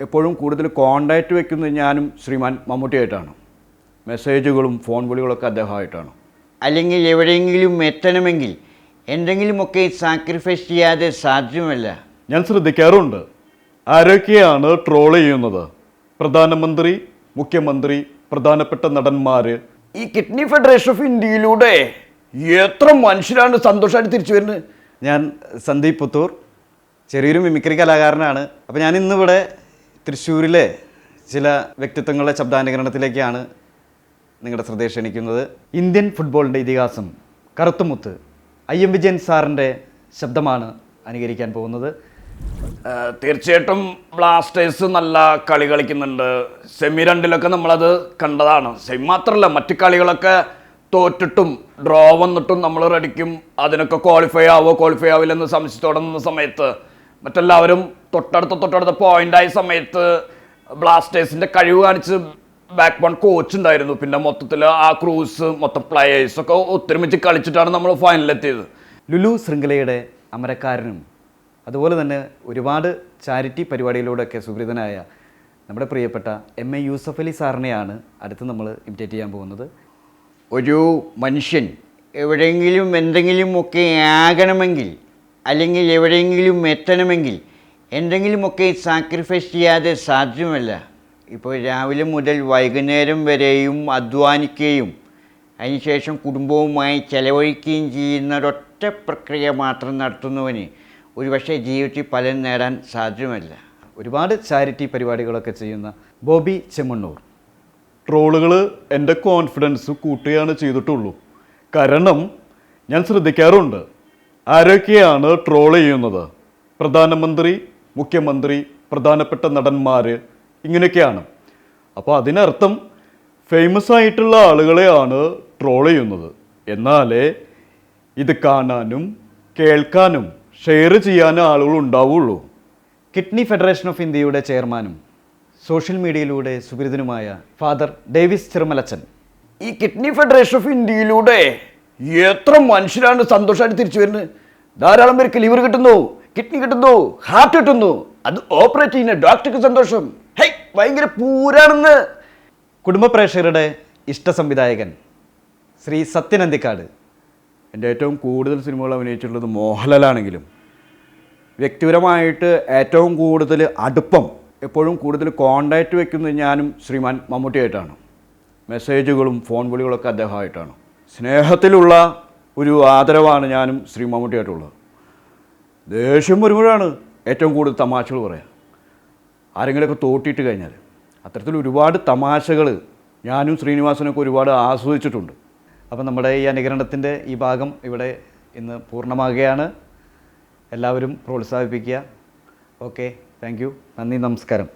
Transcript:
എപ്പോഴും കൂടുതൽ കോണ്ടാക്റ്റ് വെക്കുന്നത് ഞാനും ശ്രീമാൻ മമ്മൂട്ടിയായിട്ടാണ്. മെസ്സേജുകളും ഫോൺ വിളികളൊക്കെ അദ്ദേഹമായിട്ടാണ്. അല്ലെങ്കിൽ എവിടെയെങ്കിലും എത്തണമെങ്കിൽ എന്തെങ്കിലുമൊക്കെ സാക്രിഫൈസ് ചെയ്യാതെ സാധ്യമല്ല. ഞാൻ ശ്രദ്ധിക്കാറുണ്ട്. ആരൊക്കെയാണ് ട്രോൾ ചെയ്യുന്നത്? പ്രധാനമന്ത്രി മുഖ്യമന്ത്രി പ്രധാനപ്പെട്ട നടന്മാർ ഈ കിഡ്നി ഫെഡറേഷൻ ഓഫ് ഇന്ത്യയിലൂടെ എത്ര മനുഷ്യരാണ് സന്തോഷമായിട്ട് തിരിച്ചു വരുന്നത്? ഞാൻ സന്ദീപ് പുത്തൂർ ചെറിയൊരു മിമിക്രി കലാകാരനാണ്. അപ്പോൾ ഞാൻ ഇന്നിവിടെ തൃശ്ശൂരിലെ ചില വ്യക്തിത്വങ്ങളുടെ ശബ്ദാനുകരണത്തിലേക്കാണ് നിങ്ങളുടെ ശ്രദ്ധ ക്ഷണിക്കുന്നത്. ഇന്ത്യൻ ഫുട്ബോളിന്റെ ഇതിഹാസം കറുത്തുമുത്ത് ഐ എം വിജയൻ സാറിന്റെ ശബ്ദമാണ് അനുകരിക്കാൻ പോകുന്നത്. തീർച്ചയായിട്ടും ബ്ലാസ്റ്റേഴ്സ് നല്ല കളി കളിക്കുന്നുണ്ട്. സെമി രണ്ടിലൊക്കെ നമ്മളത് കണ്ടതാണ്. സെമി മാത്രമല്ല മറ്റു കളികളൊക്കെ തോറ്റിട്ടും ഡ്രോ വന്നിട്ടും നമ്മൾ റെഡിക്കും അതിനൊക്കെ ക്വാളിഫൈ ആവോ ക്വാളിഫൈ ആവില്ലെന്ന് സംശയത്തോടെ നിന്ന സമയത്ത് മറ്റെല്ലാവരും തൊട്ടടുത്ത തൊട്ടടുത്ത പോയിന്റ് ആയ സമയത്ത് ബ്ലാസ്റ്റേഴ്സിന്റെ കഴിവ് കാണിച്ച് ബാക്ക് ബോൺ കോച്ച് ഉണ്ടായിരുന്നു. പിന്നെ മൊത്തത്തിൽ ആ ക്രൂസ് മൊത്തം പ്ലേയേഴ്സ് ഒക്കെ ഒത്തൊരുമിച്ച് കളിച്ചിട്ടാണ് നമ്മൾ ഫൈനലിലെത്തിയത് ലുലു ശൃംഖലയുടെ അമരക്കാരനും അതുപോലെ തന്നെ ഒരുപാട് ചാരിറ്റി പരിപാടികളിലൂടെയൊക്കെ സുഹൃതനായ നമ്മുടെ പ്രിയപ്പെട്ട എം എ യൂസഫ് അലി സാറിനെയാണ് അടുത്ത് നമ്മൾ ഇമിറ്റേറ്റ് ചെയ്യാൻ പോകുന്നത്. ഒരു മനുഷ്യൻ എവിടെയെങ്കിലും എന്തെങ്കിലുമൊക്കെ ആകണമെങ്കിൽ അല്ലെങ്കിൽ എവിടെയെങ്കിലും എത്തണമെങ്കിൽ എന്തെങ്കിലുമൊക്കെ സാക്രിഫൈസ് ചെയ്യാതെ സാധ്യമല്ല. ഇപ്പോൾ രാവിലെ മുതൽ വൈകുന്നേരം വരെയും അധ്വാനിക്കുകയും അതിനുശേഷം കുടുംബവുമായി ചെലവഴിക്കുകയും ചെയ്യുന്ന ഒരൊറ്റ പ്രക്രിയ മാത്രം നടത്തുന്നവന് ഒരുപക്ഷെ ജീവിതത്തിൽ ഫലം നേടാൻ സാധ്യമല്ല. ഒരുപാട് ചാരിറ്റി പരിപാടികളൊക്കെ ചെയ്യുന്ന ബോബി ചെമ്മണ്ണൂർ. ട്രോളുകൾ എന്റെ കോൺഫിഡൻസ് കൂട്ടുകയാണ് ചെയ്തിട്ടുള്ളൂ. കാരണം ഞാൻ ശ്രദ്ധിക്കാറുണ്ട്. ആരൊക്കെയാണ് ട്രോൾ ചെയ്യുന്നത്? പ്രധാനമന്ത്രി മുഖ്യമന്ത്രി പ്രധാനപ്പെട്ട നടന്മാർ ഇങ്ങനെയൊക്കെയാണ്. അപ്പോൾ അതിനർത്ഥം ഫേമസ് ആയിട്ടുള്ള ആളുകളെയാണ് ട്രോൾ ചെയ്യുന്നത്. എന്നാലേ ഇത് കാണാനും കേൾക്കാനും ഷെയർ ചെയ്യാനും ആളുകൾ ഉണ്ടാവുള്ളൂ. കിഡ്നി ഫെഡറേഷൻ ഓഫ് ഇന്ത്യയുടെ ചെയർമാനും സോഷ്യൽ മീഡിയയിലൂടെ സുപരിതനുമായ ഫാദർ ഡേവിസ് ചെറുമലച്ചൻ. ഈ കിഡ്നി ഫെഡറേഷൻ ഓഫ് ഇന്ത്യയിലൂടെ എത്ര മനുഷ്യരാണ് സന്തോഷമായിട്ട് തിരിച്ചു വരുന്നത്? ധാരാളം പേർക്ക് ലിവർ കിട്ടുന്നു കിഡ്നി കിട്ടുന്നു ഹാർട്ട് കിട്ടുന്നു. അത് ഓപ്പറേറ്റ് ചെയ്യുന്ന ഡോക്ടർക്ക് സന്തോഷം. ഹൈ ഭയങ്കര പൂരാണെന്ന്. കുടുംബ പ്രേക്ഷകരുടെ ഇഷ്ട സംവിധായകൻ ശ്രീ സത്യനന്ദിക്കാട് എന്റെ ഏറ്റവും കൂടുതൽ സിനിമകൾ അഭിനയിച്ചിട്ടുള്ളത് മോഹൻലാലാണെങ്കിലും വ്യക്തിപരമായിട്ട് ഏറ്റവും കൂടുതൽ അടുപ്പം എപ്പോഴും കൂടുതൽ കോണ്ടാക്റ്റ് വയ്ക്കുന്നത് ഞാനും ശ്രീമാൻ മമ്മൂട്ടിയായിട്ടാണ്. മെസ്സേജുകളും ഫോൺ വിളികളൊക്കെ അദ്ദേഹമായിട്ടാണ്. സ്നേഹത്തിലുള്ള ഒരു ആദരവാണ് ഞാനും ശ്രീ മമ്മൂട്ടിയായിട്ടുള്ളത്. ദേഷ്യം വരുമ്പോഴാണ് ഏറ്റവും കൂടുതൽ തമാശകൾ പറയാം. ആരെങ്കിലുമൊക്കെ തോട്ടിയിട്ട് കഴിഞ്ഞാൽ അത്തരത്തിൽ ഒരുപാട് തമാശകൾ ഞാനും ശ്രീനിവാസനൊക്കെ ഒരുപാട് ആസ്വദിച്ചിട്ടുണ്ട്. അപ്പം നമ്മുടെ ഈ അനുകരണത്തിന്റെ ഈ ഭാഗം ഇവിടെ ഇന്ന് പൂർണമാകുകയാണ്. എല്ലാവരും പ്രോത്സാഹിപ്പിക്കുക. ഓക്കെ താങ്ക് നന്ദി നമസ്കാരം.